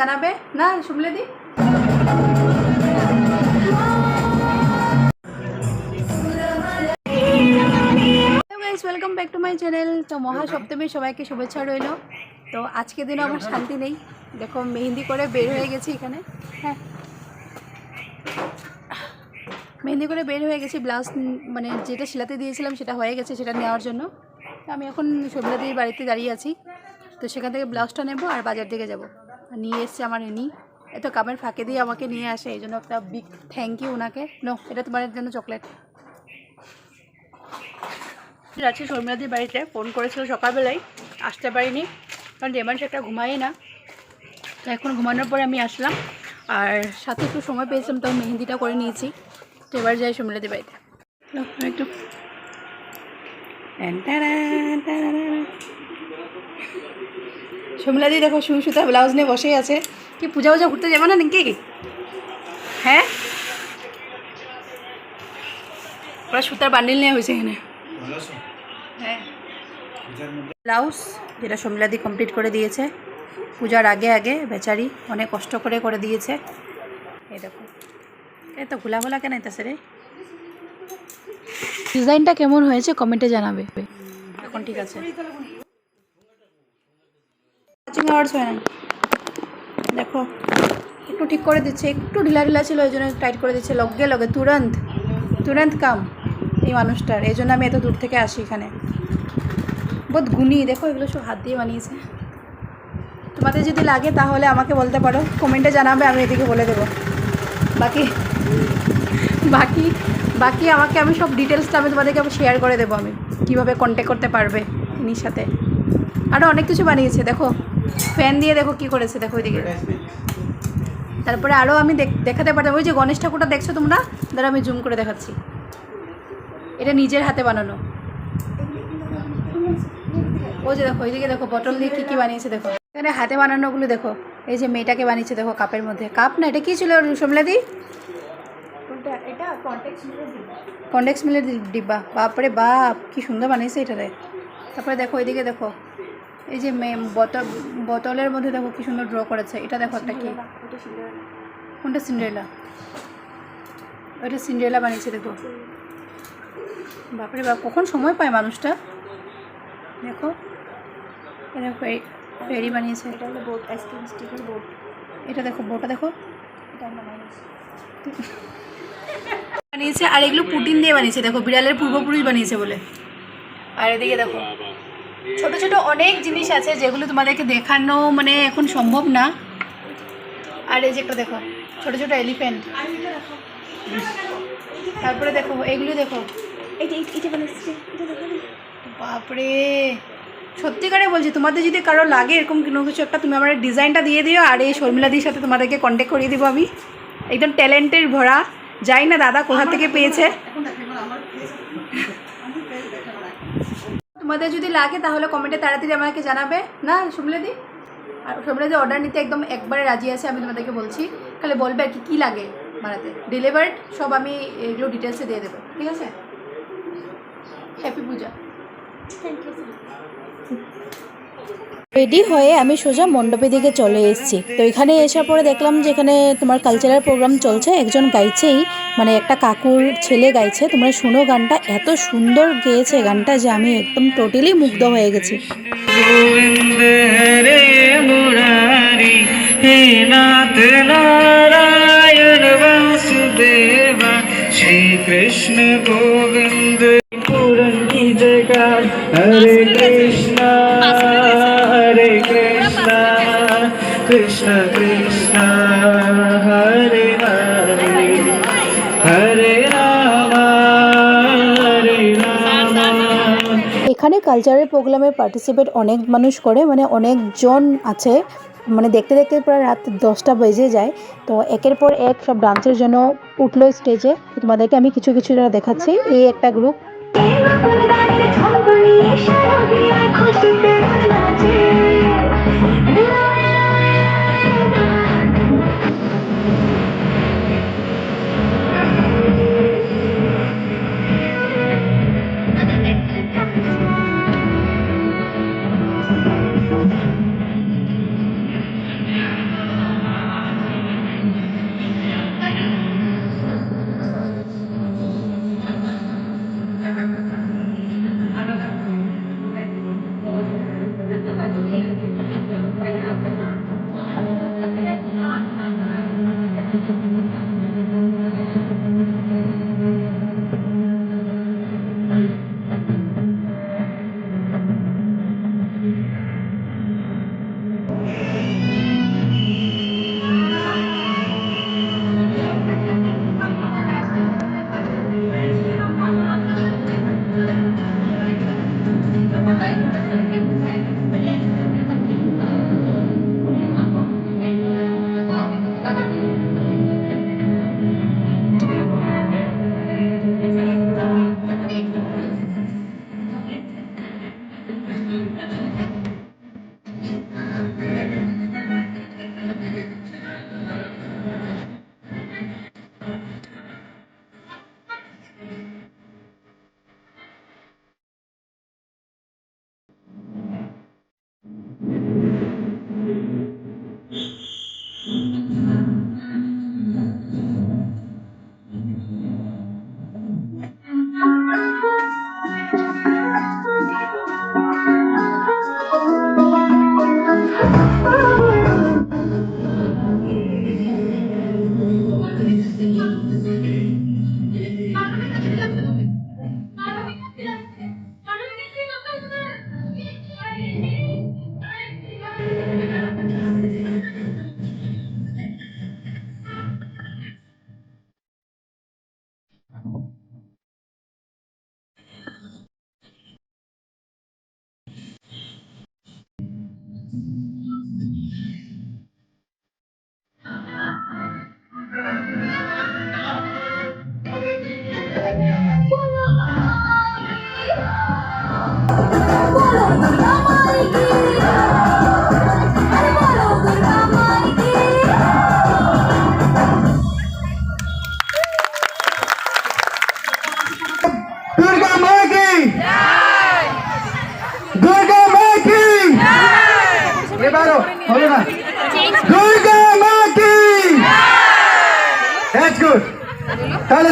জানাবে? না শুনলে the welcome back to my channel তো মহাসপ্তমীর সবাইকে শুভেচ্ছা রইল। তো আজকে দিনও আমার শান্তি নেই। দেখো, মেহেন্দি করে বের হয়ে গেছি এখানে। হ্যাঁ। মেহেন্দি করে বের হয়ে গেছি, ব্লাউজ মানে যেটা সিলাতে দিয়েছিলাম সেটা হয়ে গেছে, সেটা নেওয়ার জন্য। তো আমি এখন সবিলাদির বাড়িতে দাঁড়িয়ে আছি। তো সেখান থেকে ব্লাউজটা নেব আর বাজার দিকে যাব। নিয়ে এসছে আমার এনি। এত কামের ফাঁকে দিয়ে আমাকে নিয়ে আসে, এই জন্য একটা বিগ থ্যাংক ইউ ওনাকে। নো এটা তোমার জন্য চকলেট যাচ্ছি শর্মিলাদির বাড়িতে ফোন করেছিল সকালবেলায়, আসতে পারিনি, কারণ ডেমান সেটা ঘুমাই না। তো এখন ঘুমানোর পরে আমি আসলাম, আর সাথে একটু সময় পেয়েছিলাম তাও মেহেন্দিটা করে নিয়েছি। তো এবার যাই শর্মিলাদির বাড়িতে। একটু। শর্মিলাদি দেখো শুয়ে সুতা ব্লাউজ নিয়ে বসেই আছে। কি পূজা পূজা ঘুরতে যাব না নাকি? হ্যাঁ? ওরা সুতার বান্ডিল নিয়ে হয়েছে এখানে। হ্যাঁ। ব্লাউজ যেটা শর্মিলাদি কমপ্লিট করে দিয়েছে। পূজার আগে আগে বেচারি অনেক কষ্ট করে করে দিয়েছে। এই দেখো। এই তো ঘোলা ঘোলা কেন আইতাছে রে? ডিজাইনটা কেমন হয়েছে? কমেন্টে জানাবে। এখন ঠিক আছে। ম্যাচিং আওয়ার্স হয় না দেখো, একটু ঠিক করে দিচ্ছে, একটু ঢিলা ঢিলা ছিল ওই জন্য টাইট করে দিচ্ছে, লগে লগে, তুরন্ত তুরন্ত কাম এই মানুষটার, এই জন্য আমি এত দূর থেকে আসি এখানে। বহুত গুণী, দেখো এগুলো সব হাত দিয়ে বানিয়েছে। তোমাদের যদি লাগে তাহলে আমাকে বলতে পারো কমেন্টে জানাবে, আমি এদিকে বলে দেবো। বাকি বাকি বাকি আমাকে আমি সব ডিটেলসটা আমি তোমাদেরকে আমি শেয়ার করে দেবো আমি, কীভাবে কন্ট্যাক্ট করতে পারবে, ইনির সাথে। আরও অনেক কিছু বানিয়েছে, দেখো। ফ্যান দিয়ে দেখো কি করেছে দেখো ওইদিকে। তারপরে আরও আমি দেখ- দেখাতে পারতাম। ওই যে গণেশ ঠাকুরটা দেখছ তোমরা? দাঁড়া আমি জুম করে দেখাচ্ছি। এটা নিজের হাতে বানানো। ওই যে দেখো ওইদিকে দেখো বটল দিয়ে কী কী বানিয়েছে দেখো। এখানে হাতে বানানোগুলো দেখো। এই যে মেয়েটাকে বানিয়েছে দেখো কাপের মধ্যে। কাপ না এটা কী ছিল সোমলাদি কন্ডেক্স মিলের ডিব্বা। বাপরে বাপ কি সুন্দর বানিয়েছে এটারে তারপরে দেখো এদিকে দেখো। এই যে মে বোতল বোতলের মধ্যে দেখো কি সুন্দর ড্র করেছে। এটা দেখো একটা কি? কোনটা সিন্ড্রেলা ওইটা সিন্ড্রেলা বানিয়েছে দেখো। বাপরে বাপ কখন সময় পায় মানুষটা? দেখো। এটা ফেরি বানিয়েছে। এটা হলো বোট আইসক্রিম স্টিকের বোট এটা দেখো বোটা দেখো। এটা বানিয়েছে আর এগুলো পুটিন দিয়ে বানিয়েছে দেখো। বিড়ালের পূর্বপুরুষ বানিয়েছে বলে। আর এদিকে দেখো। ছোট ছোট অনেক জিনিস আছে যেগুলো তোমাদেরকে দেখানো মানে এখন সম্ভব না। আর এই যে একটা দেখো ছোট ছোট এলিফ্যান্ট তারপরে দেখো এগুলো দেখো। বাপরে! সত্যিকারে বলছি তোমাদের যদি কারও লাগে এরকম কোনো কিছু একটা তুমি আমার ডিজাইনটা দিয়ে দিও আর এই শর্মিলাদির সাথে তোমাদেরকে কন্ট্যাক্ট করিয়ে দিব আমি। একদম ট্যালেন্টের ভরা। যাই না দাদা কোথা থেকে পেয়েছে? তোমাদের যদি লাগে, তাহলে কমেন্টে তাড়াতাড়ি আমাকে জানাবে। না শর্মিলাদি আর শর্মিলাদি অর্ডার নিতে একদম একবারে রাজি আছে, আমি তোমাদেরকে বলছি। তাহলে বলবে আর কি, কী লাগে বানাতে। ডেলিভার্ড সব আমি এগুলো ডিটেলসে দিয়ে দেবো। ঠিক আছে? হ্যাপি পূজা। রেডি হয়ে আমি সোজা মণ্ডপের দিকে চলে এসেছি। তো এখানে এসে পরে দেখলাম যে এখানে তোমার কালচারাল প্রোগ্রাম চলছে। একজন গাইছেই মানে একটা কাকুর ছেলে গাইছে। তোমরা শুনো গানটা, এত সুন্দর গেয়েছে গানটা যে আমি একদম টোটালি মুগ্ধ হয়ে গেছি। শ্রীকৃষ্ণ গোবিন্দ হরে কৃষ্ণ হরে কৃষ্ণ কৃষ্ণ কৃষ্ণ হরে হরে হরে এখানে কালচারাল প্রোগ্রামে পার্টিসিপেট অনেক মানুষ করে মানে অনেকজন আছে। মানে দেখতে দেখতে প্রায় রাত দশটা বেজে যায়। তো একের পর এক সব ডান্সের জন্য উঠল স্টেজে তোমাদেরকে আমি কিছু কিছু কিছুটা দেখাচ্ছি। এই একটা গ্রুপ দুর্গা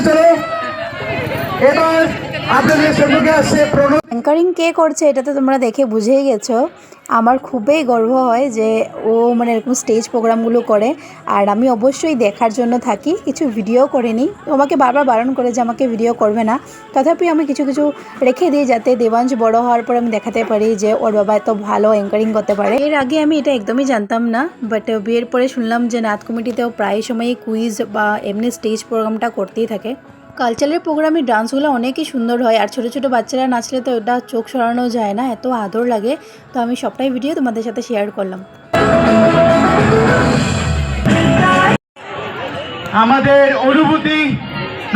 চলো এবার আপনাদের সম্মুখে আসছে প্রণব। অ্যাঙ্কারিং কে করছে এটা তো তোমরা দেখে বুঝেই গেছো। আমার খুবই গর্ব হয় যে ও মানে এরকম স্টেজ প্রোগ্রামগুলো করে। আর আমি অবশ্যই দেখার জন্য থাকি, কিছু ভিডিও করে নিই আমাকে বারবার বারণ করে যে আমাকে ভিডিও করবে না। তথাপি আমি কিছু কিছু রেখে দিই যাতে দেবাংশ বড় হওয়ার পর আমি দেখাতে পারি যে ওর বাবা এত ভালো অ্যাঙ্কারিং করতে পারে। এর আগে আমি এটা একদমই জানতাম না বাট বিয়ের পরে শুনলাম যে নাথ কমিটিতেও প্রায় সময়ই কুইজ বা এমনি স্টেজ প্রোগ্রামটা করতেই থাকে। কালচারাল প্রোগ্রামে ডান্সগুলো অনেকই সুন্দর হয়, আর ছোটো ছোটো বাচ্চারা নাচলে তো ওটা চোখ সরানো যায় না, এত আদর লাগে। তো আমি সবটাই ভিডিও তোমাদের সাথে শেয়ার করলাম। আমাদের অনুভূতি,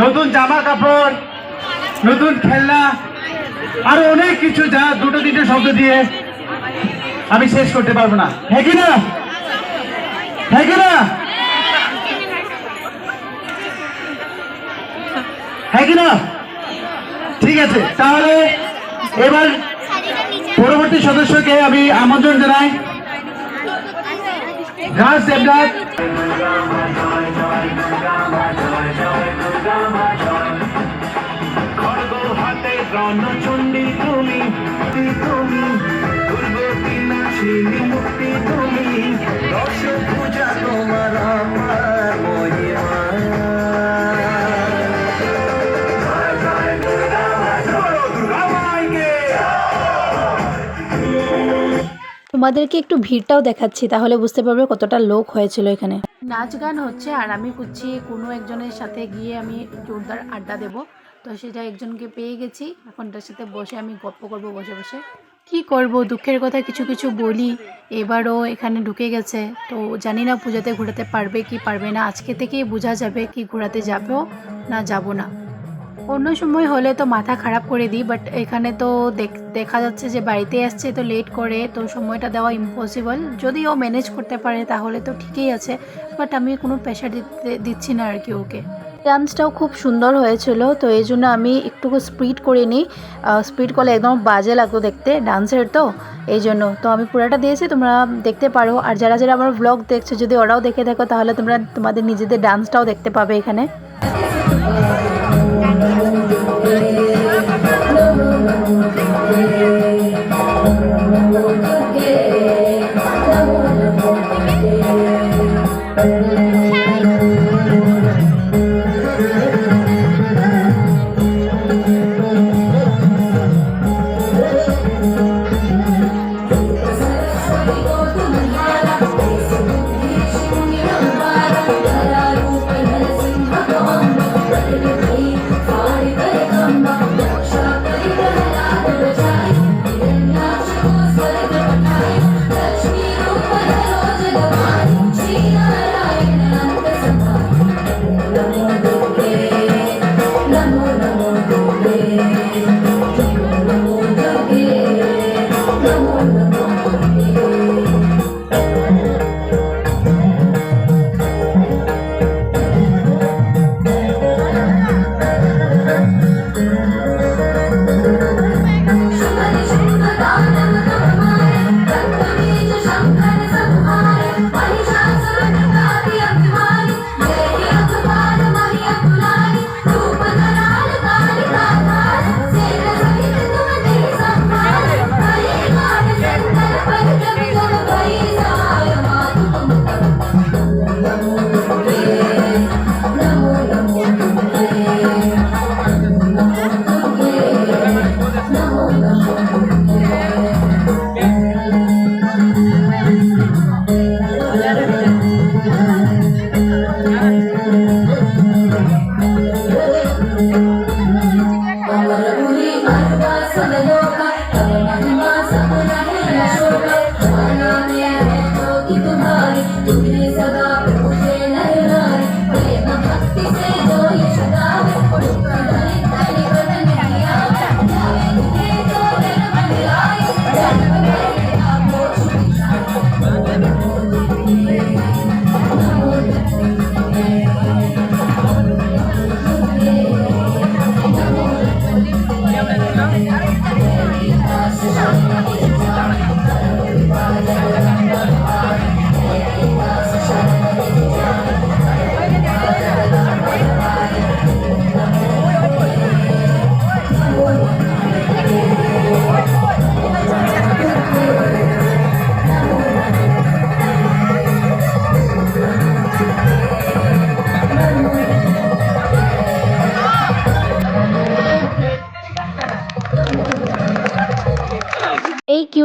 নতুন জামা কাপড় নতুন খেলনা, আরও অনেক কিছু যা দুটো তিনটে শব্দ দিয়ে আমি শেষ করতে পারব না। হ্যাঁ কি না? হ্যাঁ কি না? হ্যাঁ কি না ঠিক আছে তাহলে এবার পরবর্তী সদস্যকে আমি আমন্ত্রণ জানাই রাজ দেবনাথ তুমি তুমি দুর্গতি মুক্তি তুমি দশ পূজা তোমার আমার তোমাদেরকে একটু ভিড়টাও দেখাচ্ছি, তাহলে বুঝতে পারবে কতটা লোক হয়েছিল এখানে। নাচ গান হচ্ছে, আর আমি খুঁজছি কোনো একজনের সাথে গিয়ে আমি জোরদার আড্ডা দেব। তো সেটা একজনকে পেয়ে গেছি, এখন তার সাথে বসে আমি গল্প করব বসে বসে। কি করব? দুঃখের কথা কিছু কিছু বলি, এবারও এখানে ঢুকে গেছে। তো জানি না পুজোতে ঘোরাতে পারবে কি পারবে না, আজকে থেকেই বোঝা যাবে কি ঘোরাতে যাব না যাব না। অন্য সময় হলে তো মাথা খারাপ করে দিই বাট এখানে তো দেখ- যাচ্ছে যে বাড়িতে আসছে তো লেট করে, তো সময়টা দেওয়া ইম্পসিবল যদি ও ম্যানেজ করতে পারে, তাহলে তো ঠিকই আছে বাট আমি কোনো প্রেশার দিতে দিচ্ছি না আর কি ওকে। ডান্সটাও খুব সুন্দর হয়েছিল, তো এই জন্য আমি একটু স্পিড করে নিই। স্পিড করলে একদম বাজে লাগতো দেখতে ডান্সের তো, এই জন্য। তো আমি পুরাটা দিয়েছি, তোমরা দেখতে পারো। আর যারা যারা আমার ব্লগ দেখছ, যদি ওরাও দেখে থাকো, তাহলে তোমরা তোমাদের নিজেদের ডান্সটাও দেখতে পাবে এখানে। Thank you.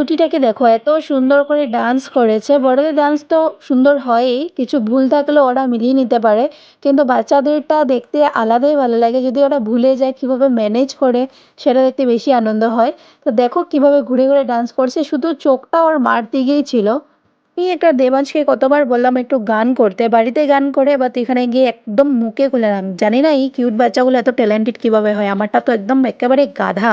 কিউটিটাকে দেখো, এত সুন্দর করে ডান্স করেছে। বড়দের ডান্স তো সুন্দর হয়ই, কিছু ভুল থাকলে ওরা মিলিয়ে নিতে পারে। কিন্তু বাচ্চাদেরটা দেখতে আলাদাই ভালো লাগে। যদি ওরা ভুলে যায় কীভাবে ম্যানেজ করে, সেটা দেখতে বেশি আনন্দ হয়। তো দেখো কীভাবে ঘুরে ঘুরে ডান্স করছে। শুধু চোখটা ওর মার দিকেই ছিল। এই একটা দেবাংশকে কতবার বললাম একটু গান করতে, বাড়িতে গান করে বাট এখানে গিয়ে একদম মুখে খুলে জানি না এই কিউট বাচ্চাগুলো এত ট্যালেন্টেড কীভাবে হয়। আমারটা তো একদম একেবারে গাধা।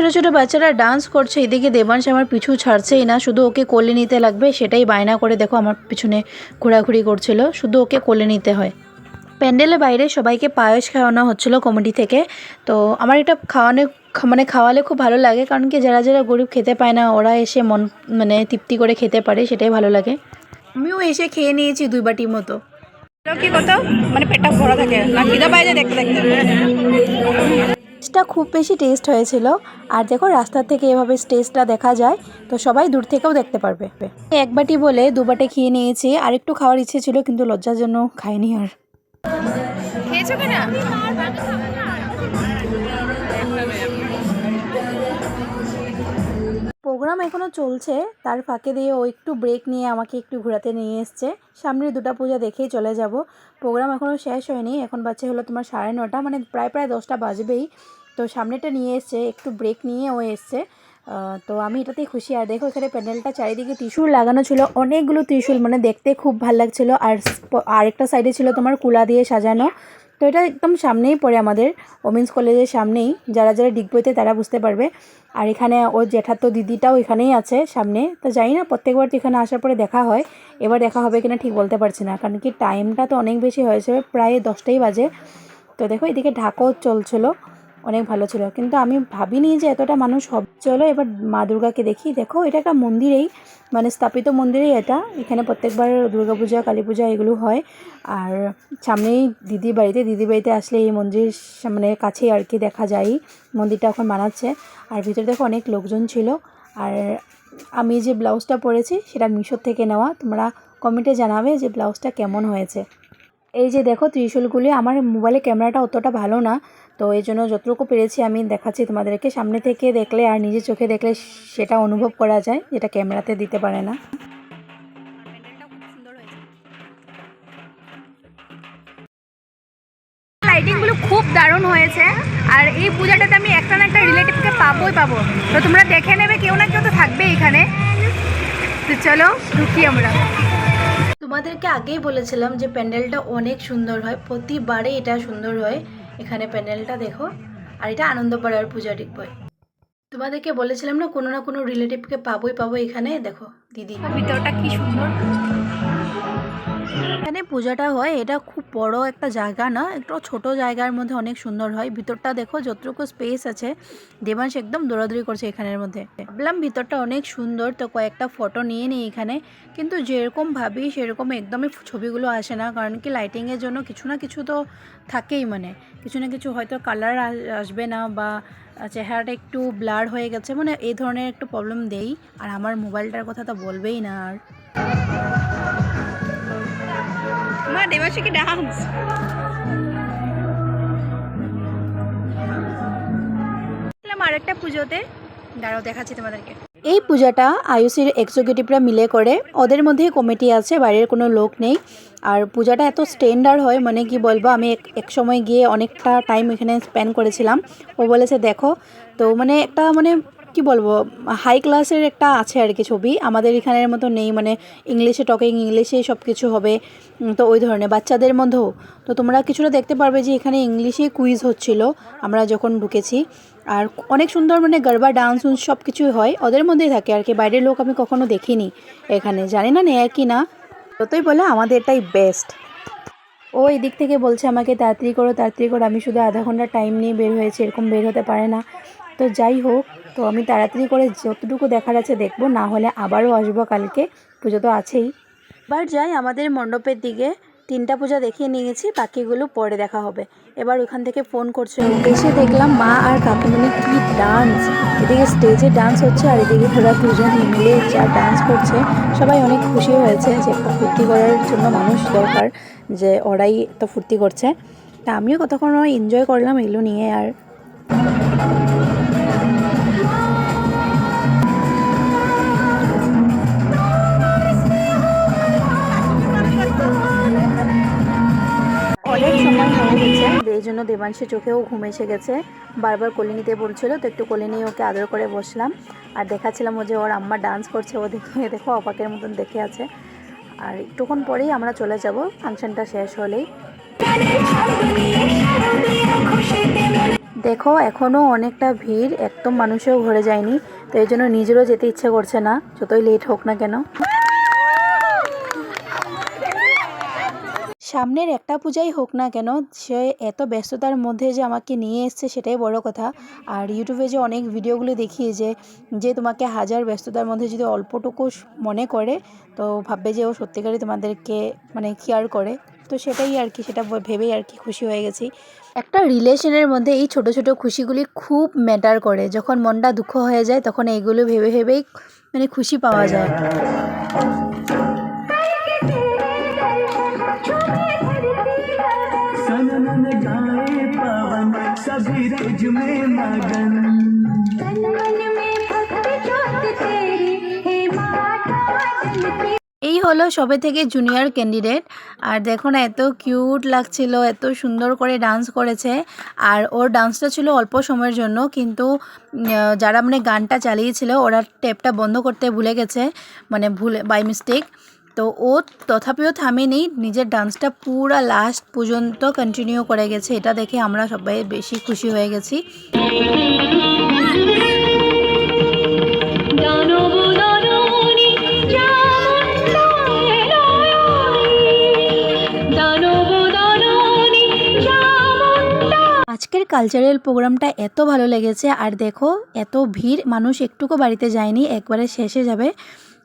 ছোট ছোট বাচ্চারা ডান্স করছে, এদিকে দেবাংশ আমার পিছু ছাড়ছেই না, শুধু ওকে কোলে নিতে লাগবে, সেটাই বায়না করে দেখো আমার পিছনে ঘোরাঘুরি করছিল, শুধু ওকে কোলে নিতে হয়। প্যান্ডেলের বাইরে সবাইকে পায়েস খাওয়ানো হচ্ছিল কমিটি থেকে, তো আমার এটা খাওয়ানো মানে খাওয়ালে খুব ভালো লাগে, কারণ কি যারা যারা গরিব খেতে পায় না, ওরা এসে মন মানে তৃপ্তি করে খেতে পারে, সেটাই ভালো লাগে। আমিও এসে খেয়ে নিয়েছি দুই বাটি মতো। কি কত? মানে পেটটা ভরা থাকে, না খিদা পাই যায় দেখতে দেখতে? স্টেজটা খুব বেশি টেস্ট হয়েছিল। আর দেখো রাস্তা থেকে এভাবে স্টেজটা দেখা যায় তো সবাই দূর থেকেও দেখতে পারবে। এক বাটি বলে দু বাটি খেয়ে নিয়েছি আর একটু খাওয়ার ইচ্ছে ছিল কিন্তু লজ্জার জন্য খাইনি আর। খেয়েছো কিনা? প্রোগ্রাম এখনও চলছে তার ফাঁকে দিয়ে ও একটু ব্রেক নিয়ে আমাকে একটু ঘোরাতে নিয়ে এসছে। সামনে দুটো পূজা দেখেই চলে যাব। প্রোগ্রাম এখনও শেষ হয়নি এখন বাচ্চা হলো তোমার সাড়ে নটা মানে প্রায় প্রায় দশটা বাজবেই। তো সামনেটা নিয়ে এসছে, একটু ব্রেক নিয়ে ও এসছে। তো আমি এটাতেই খুশি। আর দেখো এখানে প্যান্ডেলটা চারিদিকে ত্রিশূল লাগানো ছিল, অনেকগুলো ত্রিশূল মানে দেখতে খুব ভালো লাগছিল। আর আরেকটা সাইডে ছিল তোমার কুলা দিয়ে সাজানো। তো এটা একদম সামনেই পড়ে আমাদের ওমেন্স কলেজের সামনেই। যারা যারা ডিগবইতে তারা বুঝতে পারবে। আর এখানে ওর জ্যাঠাতো দিদিটাও এখানেই আছে সামনে। তো জানি না, প্রত্যেকবার তো এখানে আসার পরে দেখা হয়। এবার দেখা হবে কিনা ঠিক বলতে পারছি না। কারণ কি টাইমটা তো অনেক বেশি হয়েছে, প্রায় দশটাই বাজে। তো দেখো এদিকে ঢাকাও চলছিল। অনেক ভালো ছিল। কিন্তু আমি ভাবিনি যে এতটা মানুষ হবে। চলো এবার মা দুর্গাকে দেখি। দেখো, এটা একটা মন্দিরেই মানে স্থাপিত মন্দিরেই এটা। এখানে প্রত্যেকবার দুর্গা পূজা কালী পূজা এগুলো হয়। আর সামনেই দিদি বাড়িতে দিদি বাড়িতে আসলে এই মন্দির মানে কাছেই আর কি দেখা যায়। মন্দিরটা এখন বানাচ্ছে আর ভিতরে দেখো অনেক লোকজন ছিল। আর আমি যে ব্লাউজটা পরেছি, সেটা মিশোর থেকে নেওয়া। তোমরা কমেন্টে জানাবে যে ব্লাউজটা কেমন হয়েছে। এই যে দেখো ত্রিশূলগুলি, আমার মোবাইলে ক্যামেরাটা অতটা ভালো না। তো এই জন্য যতটুকু পেরেছি আমি দেখাচ্ছি তোমাদেরকে। সামনে থেকে দেখলে আর নিজের চোখে দেখলে সেটা অনুভব করা যায় যেটা ক্যামেরাতে দিতে পারে না। লাইটিংগুলো খুব দারুণ হয়েছে আর এই পূজাটাতে আমি একটা না একটা রিলেটিভকে পাবোই পাবো। তো তোমরা দেখে নেবে কেউ না কেউ তো থাকবে এখানে। তো চলো ঢুকি আমরা। তোমাদেরকে আগেই বলেছিলাম যে প্যান্ডেলটা অনেক সুন্দর হয় প্রতিবারে এটা সুন্দর হয়। এখানে প্যান্ডেলটা দেখো, আর এটা আনন্দপাড়ার পূজা বই। তোমাদেরকে বলেছিলাম না, কোনো না কোনো রিলেটিভকে পাবোই পাবো এখানে, দেখো, দিদি। ভিতরটা কি সুন্দর। এখানে পূজাটা হয়, এটা খুব বড় একটা জায়গা না, একটু ছোট জায়গার মধ্যে অনেক সুন্দর হয়। ভিতরটা দেখো যতটুকু স্পেস আছে, দেবাংশ একদম দৌড়াদৌড়ি করছে এখানের মধ্যে। ভাবলাম ভিতরটা অনেক সুন্দর, তো কয়েকটা ফটো নিয়ে নিই এখানে। কিন্তু যেরকম ভাবি সেরকম একদমই ছবিগুলো আসে না, কারণ কি লাইটিংয়ের জন্য কিছু না কিছু তো থাকেই মানে। কিছু না কিছু হয়তো কালার আসবে না বা চেহারাটা একটু ব্লার হয়ে গেছে মানে এই ধরনের একটু প্রবলেম দেই। আর আমার মোবাইলটার কথা তো বলবেই না আর। মা দেবাশে কি এই পূজাটা আয়ুষির এক্সিকিউটিভরা মিলে করে। ওদের মধ্যেই কমিটি আছে, বাইরের কোনো লোক নেই। আর পূজাটা এত স্ট্যান্ডার্ড হয় মানে কি বলব, আমি এক সময় গিয়ে অনেকটা টাইম এখানে স্পেন্ড করেছিলাম। ও বলেছে, দেখো। তো মানে একটা মানে কি বলব হাই ক্লাসের একটা আছে আর কি ছবি। আমাদের এখানের মতো নেই মানে ইংলিশে টকিং ইংলিশে সব কিছু হবে তো ওই ধরনের। বাচ্চাদের মধ্যেও। তো তোমরা কিছুটা দেখতে পারবে যে এখানে ইংলিশে কুইজ হচ্ছিল। আমরা যখন ঢুকেছি, আর অনেক সুন্দর মানে গরবা ডান্স উন্স সব কিছুই হয়। ওদের মধ্যেই থাকে আর কি। বাইরের লোক আমি কখনো দেখিনি এখানে। জানি না নেয় কি না যতই বলে আমাদের এটাই বেস্ট ও এদিক থেকে বলছে আমাকে, তাড়াতাড়ি করো তাড়াতাড়ি করো। আমি শুধু আধা ঘণ্টা টাইম নিয়ে বের হয়েছি। এরকম বের হতে পারে না। তো যাই হোক তো আমি তাড়াতাড়ি করে যতটুকু দেখার আছে দেখব, না হলে আবারও আসব কালকে। পুজো তো আছেই। এবার যাই আমাদের মণ্ডপের দিকে। তিনটা পূজা দেখিয়ে নিয়েছি, বাকিগুলো পরে দেখা হবে। এবার ওখান থেকে ফোন করছে। এসে দেখলাম মা আর কাকিমণি কি ডান্স এদিকে স্টেজে ডান্স হচ্ছে আর এদিকে ওরা দুজন মিলে যা ডান্স করছে। সবাই অনেক খুশি হয়েছে যে একটা ফুর্তি করার জন্য মানুষ দরকার, যে ওরাই তো ফুর্তি করছে। তা আমিও কতক্ষণ এনজয় করলাম এগুলো নিয়ে আর এই জন্য দেবাংশী চোখেও ঘুম এসে গেছে। বারবার কোলে নিতে বলছিল, তো একটু কোলে নিয়ে ওকে আদর করে বসলাম। আর দেখাচ্ছিলাম ও যে ওর আম্মা ডান্স করছে, ও দেখে দেখো অপাকের মতন দেখে আছে। আর একটুক্ষণ পরেই আমরা চলে যাব, ফাংশনটা শেষ হলেই। দেখো এখনও অনেকটা ভিড়, একদম মানুষেও ঘরে যায়নি, তো এই জন্য নিজেরও যেতে ইচ্ছে করছে না, যতই লেট হোক না কেন। সামনের একটা পূজাই হোক না কেন, সে এত ব্যস্ততার মধ্যে যে আমাকে নিয়ে এসছে সেটাই বড় কথা। আর ইউটিউবে যে অনেক ভিডিওগুলো দেখি যে যে তোমাকে হাজার ব্যস্ততার মধ্যে যদি অল্পটুকু মনে করে, তো ভাববে যে ও সত্যিকারই তোমাদেরকে মানে কেয়ার করে। তো সেটাই আর কি, সেটা ভেবেই আর কি খুশি হয়ে গেছি। একটা রিলেশনের মধ্যে এই ছোট ছোট খুশিগুলি খুব ম্যাটার করে। যখন মনটা দুঃখ হয়ে যায়, তখন এইগুলো ভেবে, ভেবেই মানে খুশি পাওয়া যায়। सभी तुझ में मगन এই হলো সবে থেকে জুনিয়র ক্যান্ডিডেট আর দেখো না এত কিউট লাগছিল এত সুন্দর করে ডান্স করেছে আর ওর ডান্সটা ছিল অল্প সময়ের জন্য কিন্তু উম, যারা মানে গানটা চালিয়েছিল ওরা টেপটা বন্ধ করতে ভুলে গেছে মানে ভুলে বাই মিস্টেক তো ও তথাপিও থামেনি। নিজের ডান্সটা পুরা লাস্ট পর্যন্ত কন্টিনিউ করে গেছে। এটা দেখে আমরা সবাই বেশি খুশি হয়ে গেছি। আজকের কালচারাল প্রোগ্রামটা এত ভালো লেগেছে। আর দেখো, এত ভিড়, মানুষ একটুকু বাড়িতে যায়নি, একবারে শেষে যাবে।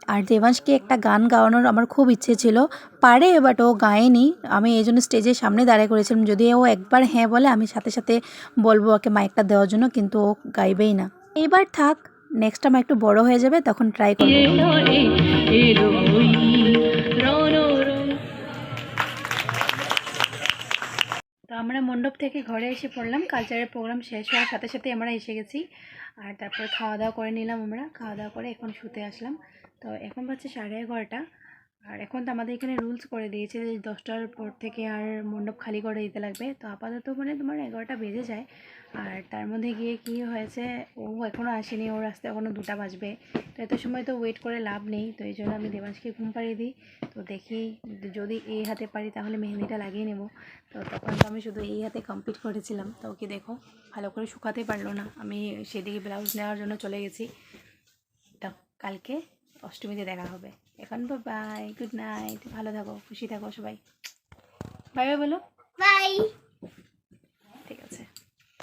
আর দেবাংশকে একটা গান গাওয়ানোর আমার খুব ইচ্ছে ছিল। পারে বাট ও গায়নি। আমি এই জন্য স্টেজের সামনে দাঁড়িয়ে করেছিলাম। যদি ও একবার হ্যাঁ বলে, আমি সাথে সাথে বলব ওকে মাইকটা দেওয়ার জন্য, কিন্তু ও গাইবেই না। এইবার থাক নেক্সট টাইম একটু বড় হয়ে যাবে, তখন ট্রাই করব। আমরা মণ্ডপ থেকে ঘরে এসে পড়লাম। কালচারের প্রোগ্রাম শেষ হওয়ার সাথে সাথে আমরা এসে গেছি। আর তারপর খাওয়া দাওয়া করে নিলাম আমরা। খাওয়া দাওয়া করে এখন শুতে আসলাম। তো এখন হচ্ছে সাড়ে এগারোটা। আর এখন তো আমাদের এখানে রুলস করে দিয়েছে যে দশটার পর থেকে আর মণ্ডপ খালি করে দিতে লাগবে। তো আপাতত মানে তোমার এগারোটা বেজে যায়। আর তার মধ্যে গিয়ে কি হয়েছে, ও এখনও আসেনি, ওর আসতে এখনও দুটা বাজবে। তো এত সময় তো ওয়েট করে লাভ নেই, তো এই জন্য আমি দেবাংশকে ঘুম পাড়িয়ে দিই। তো দেখি যদি এই হাতে পারি তাহলে মেহেন্দিটা লাগিয়ে নেব। তো তখন তো আমি শুধু এই হাতে কমপ্লিট করেছিলাম। তো ওকে দেখো, ভালো করে শুকাতে পারল না। আমি সেদিকে ব্লাউজ নেওয়ার জন্য চলে গেছি। তো কালকে অষ্টমীতে দেখা হবে। এখন বাই গুড নাইট ভালো থাকো খুশি থাকো সবাই। বাই বাই বলো। বাই